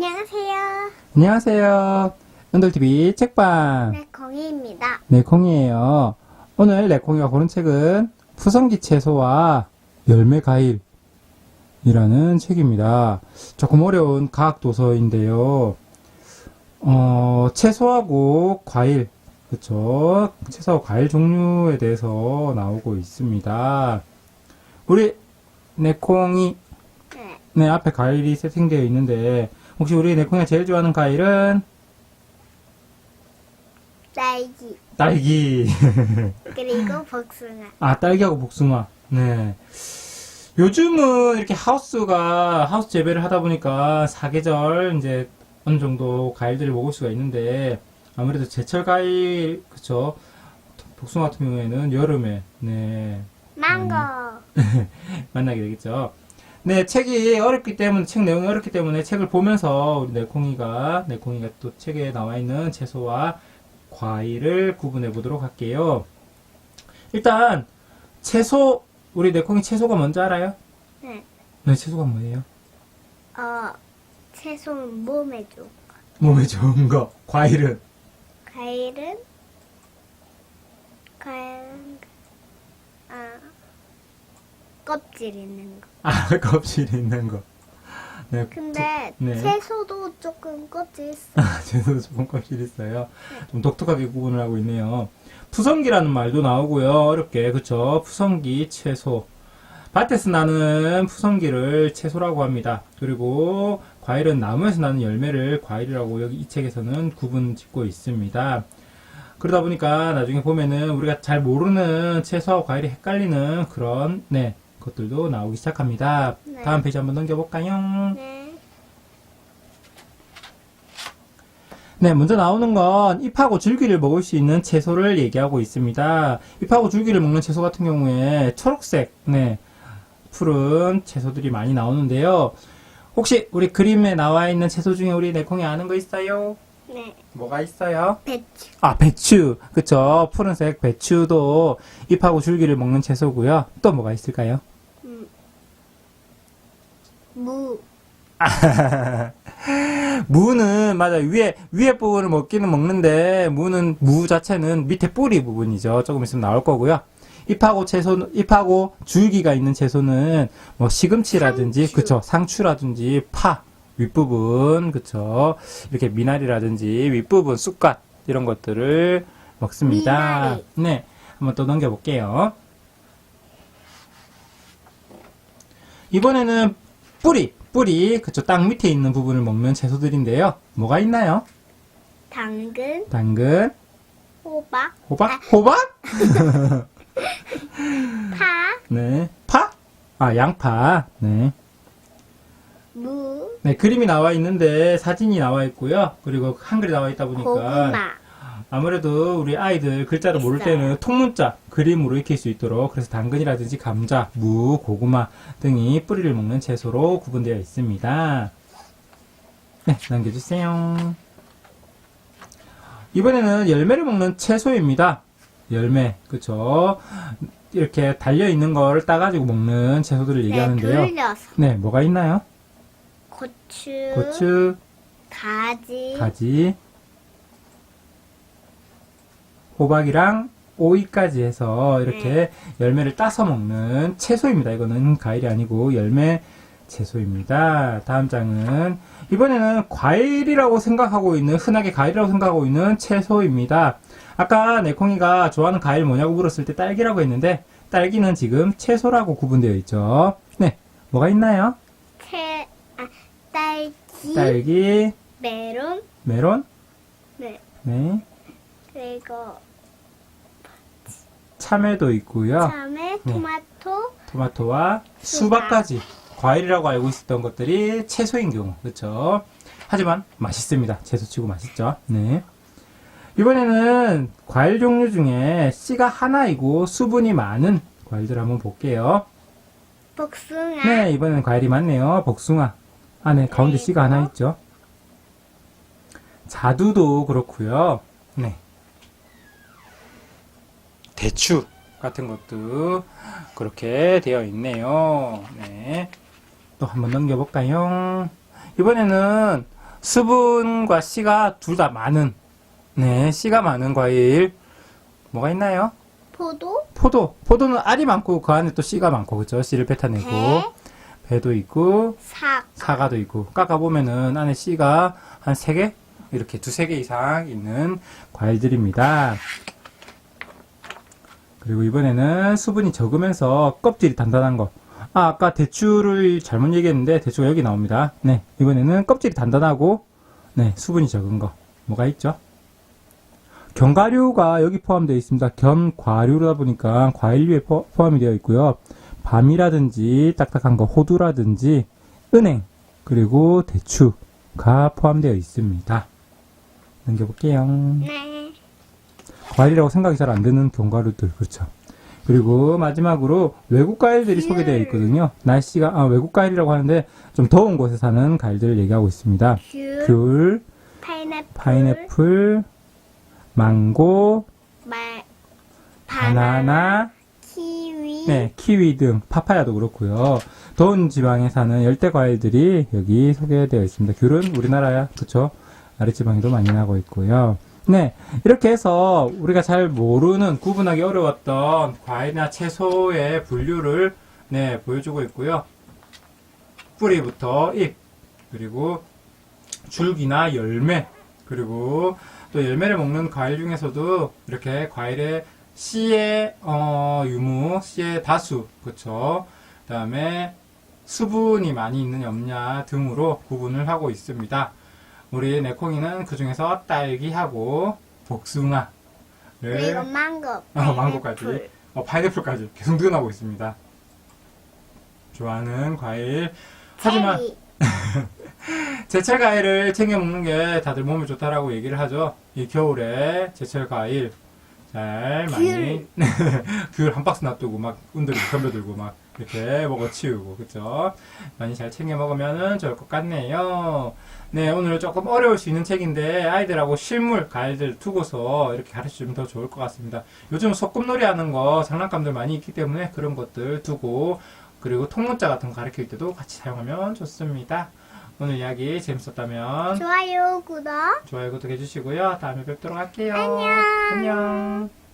안녕하세요. 안녕하세요. 은돌TV 책방. 네, 공희입니다. 네, 콩이에요. 오늘 네, 콩이가 고른 책은 푸성기 채소와 열매 과일 이라는 책입니다. 조금 어려운 과학 도서인데요. 어, 채소하고 과일, 그쵸. 채소와 과일 종류에 대해서 나오고 있습니다. 우리 네콩이 네, 네, 앞에 과일이 세팅되어 있는데, 혹시 우리 네콩이가 제일 좋아하는 과일은 딸기 딸기. 그리고 복숭아. 아, 딸기하고 복숭아. 네. 요즘은 이렇게 하우스가, 하우스 재배를 하다 보니까 사계절, 이제, 어느 정도 과일들을 먹을 수가 있는데, 아무래도 제철 과일, 그쵸. 복숭아 같은 경우에는 여름에, 네, 망고. 만나게 되겠죠. 네, 책이 어렵기 때문에, 책 내용이 어렵기 때문에 책을 보면서 우리 네콩이가, 네콩이가 또 책에 나와 있는 채소와 과일을 구분해 보도록 할게요. 일단, 채소, 우리 네콩이 채소가 뭔지 알아요? 네, 네, 채소가 뭐예요? 어, 채소는 몸에 좋은 거. 몸에 좋은 거. 과일은? 과일은 과일은 아 껍질 있는 거. 아, 껍질 있는 거. 네, 근데 네. 채소도 조금 껍질 있어. 아, 채소 조금 껍질 있어요. 좀 독특하게 구분을 하고 있네요. 푸성기라는 말도 나오고요. 어렵게 그쵸? 푸성기 채소. 밭에서 나는 푸성기를 채소라고 합니다. 그리고 과일은 나무에서 나는 열매를 과일이라고 여기 이 책에서는 구분 짓고 있습니다. 그러다 보니까 나중에 보면은 우리가 잘 모르는 채소와 과일이 헷갈리는 그런 네 것들도 나오기 시작합니다. 네. 다음 페이지 한번 넘겨볼까요? 네, 네, 먼저 나오는 건 잎하고 줄기를 먹을 수 있는 채소를 얘기하고 있습니다. 잎하고 줄기를 먹는 채소 같은 경우에 초록색, 네, 푸른 채소들이 많이 나오는데요. 혹시 우리 그림에 나와 있는 채소 중에 우리 네콩이 아는 거 있어요? 네, 뭐가 있어요? 배추, 아, 배추. 그쵸. 푸른색 배추도 잎하고 줄기를 먹는 채소고요. 또 뭐가 있을까요? 음, 무, 무는 맞아 요 위에 위에 부분을 먹기는 먹는데 무는 무 자체는 밑에 뿌리 부분이죠. 조금 있으면 나올 거고요. 잎하고 채소 잎하고 줄기가 있는 채소는 뭐 시금치라든지 상추. 그쵸 상추라든지 파 윗부분 그쵸 이렇게 미나리라든지 윗부분 쑥갓 이런 것들을 먹습니다. 미나리. 네 한번 또 넘겨 볼게요. 이번에는 뿌리, 뿌리, 그쵸, 땅 밑에 있는 부분을 먹는 채소들인데요. 뭐가 있나요? 당근, 당근, 호박, 호박, 아. 호박? 파, 네. 파? 아, 양파. 네. 무, 네, 그림이 나와 있는데 사진이 나와 있고요. 그리고 한글이 나와 있다 보니까 고구마. 아무래도 우리 아이들 글자를 모를. 때는 통문자, 그림으로 익힐 수 있도록 그래서 당근이라든지 감자, 무, 고구마 등이 뿌리를 먹는 채소로 구분되어 있습니다. 네, 넘겨주세요. 이번에는 열매를 먹는 채소입니다. 열매, 그쵸? 이렇게 달려있는 걸 따가지고 먹는 채소들을 네, 얘기하는데요. 돌려서. 네, 뭐가 있나요? 고추, 고추, 가지, 가지, 호박이랑 오이까지 해서 이렇게 열매를 따서 먹는 채소입니다. 이거는 과일이 아니고 열매 채소입니다. 다음 장은 이번에는 과일이라고 생각하고 있는 흔하게 과일이라고 생각하고 있는 채소입니다. 아까 네콩이가 좋아하는 과일 뭐냐고 물었을 때 딸기라고 했는데 딸기는 지금 채소라고 구분되어 있죠. 네, 뭐가 있나요? 채, 아, 딸기, 딸기, 메론, 메론, 네, 네, 그리고 참외도 있고요. 참외, 네. 토마토, 토마토와 수박. 수박까지 과일이라고 알고 있었던 것들이 채소인 경우 그렇죠. 하지만 맛있습니다. 채소치고 맛있죠. 네. 이번에는 과일 종류 중에 씨가 하나이고 수분이 많은 과일들 한번 볼게요. 복숭아, 네, 이번에는 과일이 많네요. 복숭아. 안에 가운데 씨가 하나 있죠. 자두도 그렇고요. 네. 대추 같은 것도 그렇게 되어 있네요. 네. 또 한번 넘겨볼까요? 이번에는 수분과 씨가 둘 다 많은, 네, 씨가 많은 과일. 뭐가 있나요? 포도, 포도. 포도는 알이 많고 그 안에 또 씨가 많고, 그죠? 씨를 뱉어내고. 배, 배도 있고, 삭, 사과도 있고, 깎아보면은 안에 씨가 한 세 개? 이렇게 두세 개 이상 있는 과일들입니다. 그리고 이번에는 수분이 적으면서 껍질이 단단한 거. 아, 아까 대추를 잘못 얘기했는데 대추가 여기 나옵니다. 네, 이번에는 껍질이 단단하고, 네, 수분이 적은 거. 뭐가 있죠? 견과류가 여기 포함되어 있습니다. 견과류다 보니까 과일류에 포, 포함이 되어 있고요. 밤이라든지 딱딱한 거, 호두라든지 은행, 그리고 대추가 포함되어 있습니다. 넘겨볼게요. 네, 과일이라고 생각이 잘안 드는 견과류들, 그렇죠. 그리고 마지막으로 외국 과일들이 귤. 소개되어 있거든요. 날씨가, 아, 외국 과일이라고 하는데 좀 더운 곳에 사는 과일들을 얘기하고 있습니다. 귤, 귤, 파인애플, 파인애플, 망고, 말, 바나나, 키위, 네, 키위 등 파파야도 그렇고요. 더운 지방에 사는 열대 과일들이 여기 소개되어 있습니다. 귤은 우리나라야, 그렇죠? 아랫지방에도 많이 나고 있고요. 네, 이렇게 해서 우리가 잘 모르는 구분하기 어려웠던 과일이나 채소의 분류를 네 보여주고 있고요. 뿌리부터 잎 그리고 줄기나 열매 그리고 또 열매를 먹는 과일 중에서도 이렇게 과일의 씨의 어, 유무, 씨의 다수, 그쵸? 그 다음에 수분이 많이 있는 없냐 등으로 구분을 하고 있습니다. 우리 네콩이는 그 중에서 딸기하고 복숭아를 그리고 망고, 어, 망고까지 파인애플. 어, 파인애플까지 계속 늘어나고 있습니다. 좋아하는 과일. 하지만 제철 과일을 챙겨 먹는 게 다들 몸에 좋다라고 얘기를 하죠. 이 겨울에 제철 과일 잘 많이 귤 한 박스 놔두고 막 운들이 덤벼들고 막 이렇게 먹어 치우고 그죠? 많이 잘 챙겨 먹으면 좋을 것 같네요. 네 오늘 조금 어려울 수 있는 책인데 아이들하고 실물 과일들 두고서 이렇게 가르쳐주면 더 좋을 것 같습니다. 요즘 소꿉놀이 하는 거 장난감들 많이 있기 때문에 그런 것들 두고 그리고 통문자 같은 거 가르칠 때도 같이 사용하면 좋습니다. 오늘 이야기 재밌었다면 좋아요, 구독. 좋아요, 구독해 주시고요. 다음에 뵙도록 할게요. 안녕. 안녕.